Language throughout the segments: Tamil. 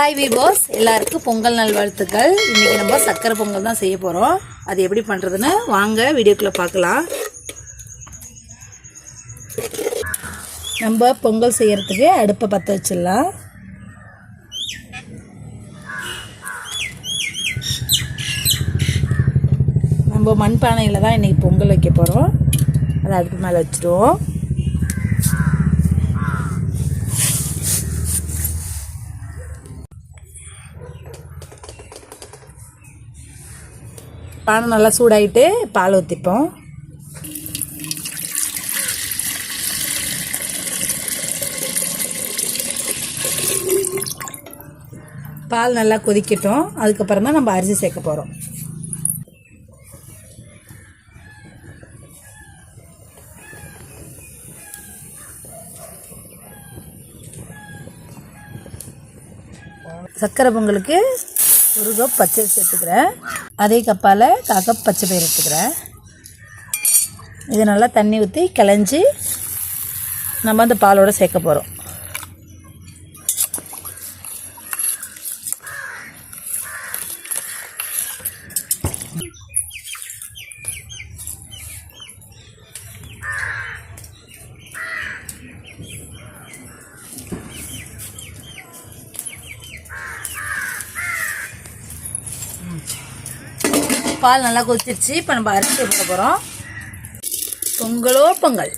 ஹாய் விபோஸ் எல்லாருக்கும் பொங்கல் நல்வாழ்த்துக்கள். இன்றைக்கி நம்ம சக்கரை பொங்கல் தான் செய்ய போகிறோம் அது எப்படி பண்ணுறதுன்னு வாங்க வீடியோக்குள்ளே பார்க்கலாம். நம்ம பொங்கல் செய்கிறதுக்கு அடுப்பை பற்ற வச்சிடலாம். நம்ம மண்பானையில் தான் இன்றைக்கி பொங்கல் வைக்க போகிறோம் அதை அடுப்பு மேலே வச்சுருவோம் பானை நல்லா சூடாகிட்டு பால் ஊற்றிப்போம் பால் நல்லா கொதிக்கட்டும். அதுக்கப்புறம் தான் நம்ம அரிசி சேர்க்க போகிறோம் சக்கரை பொங்கலுக்கு ஒரு கப் பச்சை சேர்த்துக்கிறேன் அதே கப்பால் காக்கா பச்சை பயிர் எடுத்துக்கிறேன். இது நல்லா தண்ணி ஊற்றி கிளஞ்சி நம்ம அந்த பாலோடு சேர்க்க போகிறோம் பால் நல்லா கொதிச்சிருச்சு. இப்போ நம்ம அரிசி போட போகிறோம் பொங்கலோ பொங்கல்.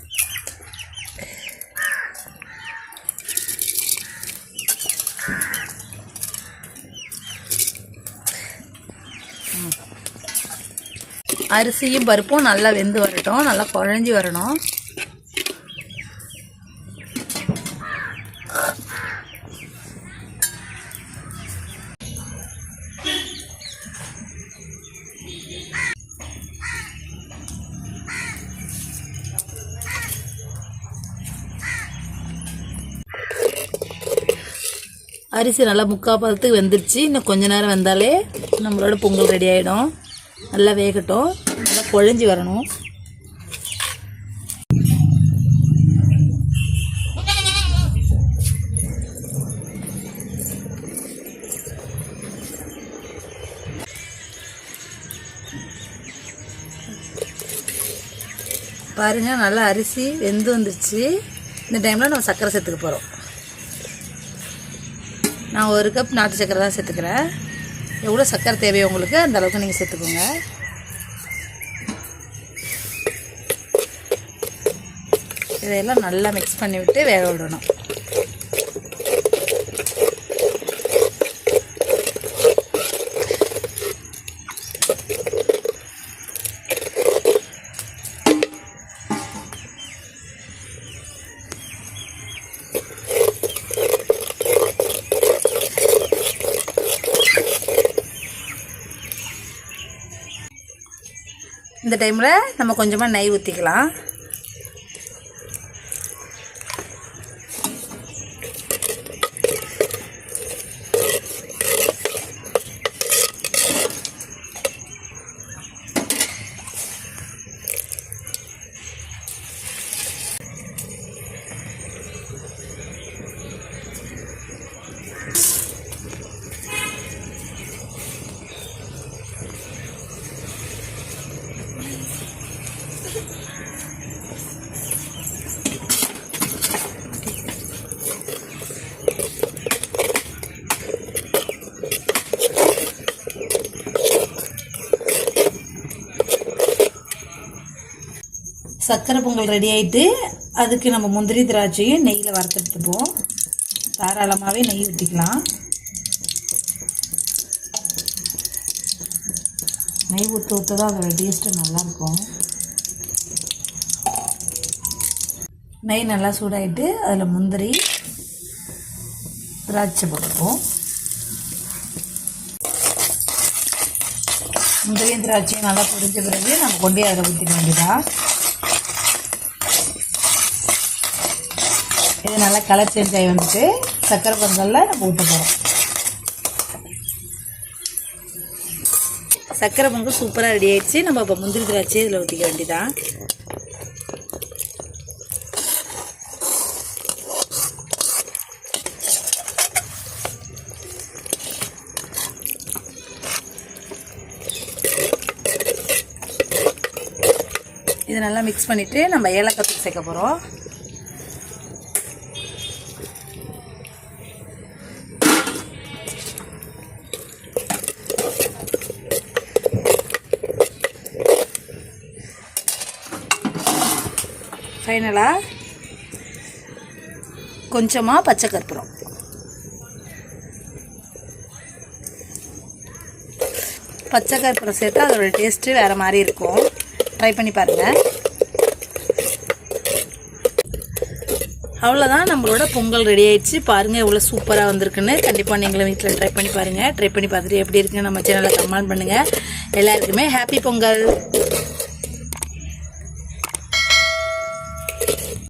அரிசியும் பருப்பும் நல்லா வெந்து வரட்டும். நல்லா குழஞ்சி வரணும். அரிசி நல்லா முக்கால் பதத்துக்கு வெந்துருச்சு. இன்னும் கொஞ்ச நேரம் வெந்தாலே நம்மளோட பொங்கல் ரெடி ஆகிடும் நல்லா வேகட்டும். நல்லா குழஞ்சி வரணும். பாருங்கள் நல்லா அரிசி வெந்து வந்துருச்சு. இந்த டைமில் நம்ம சர்க்கரை சேர்த்துக்க போகிறோம் நான் ஒரு கப் நாட்டு சக்கரை தான் சேர்த்துக்கிறேன். எவ்வளோ சக்கரை தேவையோ உங்களுக்கு அந்த அளவுக்கு நீங்கள் சேர்த்துக்கோங்க. இதையெல்லாம் நல்லா மிக்ஸ் பண்ணிவிட்டு வேக விடணும். இந்த டைமில் நம்ம கொஞ்சமாக நெய் ஊற்றிக்கலாம் சக்கரை பொங்கல் ரெடி ஆகிட்டு அதுக்கு நம்ம முந்திரி திராட்சையும் நெய்யில் வறுத்தெடுத்துப்போம். தாராளமாகவே நெய் ஊற்றிக்கலாம் நெய் ஊற்ற ஊற்ற தான் அதோடய டேஸ்ட்டு நல்லாயிருக்கும் நெய் நல்லா சூடாகிட்டு அதில் முந்திரி திராட்சை போட்டுப்போம் முந்திரியும் திராட்சையும் நல்லா பொரிஞ்ச பிறகு நம்ம கொண்டு அதில் ஊற்றிக்க வேண்டியதா? இது நல்லா கலர் சேஞ்ச் ஆகி வந்துட்டு சக்கரை பொங்கலில் நம்ம ஊற்ற போகிறோம் சக்கரை பொங்கல் சூப்பராக ரெடி ஆயிடுச்சு. நம்ம இப்போ முந்திரி திராட்சை இதில் ஊற்றிக்க வேண்டியதான் இது நல்லா மிக்ஸ் பண்ணிவிட்டு நம்ம ஏலக்காய் தூள் சேர்க்க போகிறோம் ஃபைனலாக கொஞ்சமாக பச்சை கற்பூரம். பச்சை கற்பூரம் சேர்த்தா அதோட டேஸ்ட்டு வேறு மாதிரி இருக்கும். ட்ரை பண்ணி பாருங்கள் அவ்வளோதான் நம்மளோட பொங்கல் ரெடி ஆயிடுச்சு. பாருங்கள் எவ்வளோ சூப்பராக வந்திருக்குன்னு. கண்டிப்பாக நீங்களும் வீட்டில் ட்ரை பண்ணி பாருங்கள் ட்ரை பண்ணி பார்த்துட்டு எப்படி இருக்குன்னு நம்ம சேனலில் கமெண்ட் பண்ணுங்கள் எல்லாருக்குமே ஹாப்பி பொங்கல்.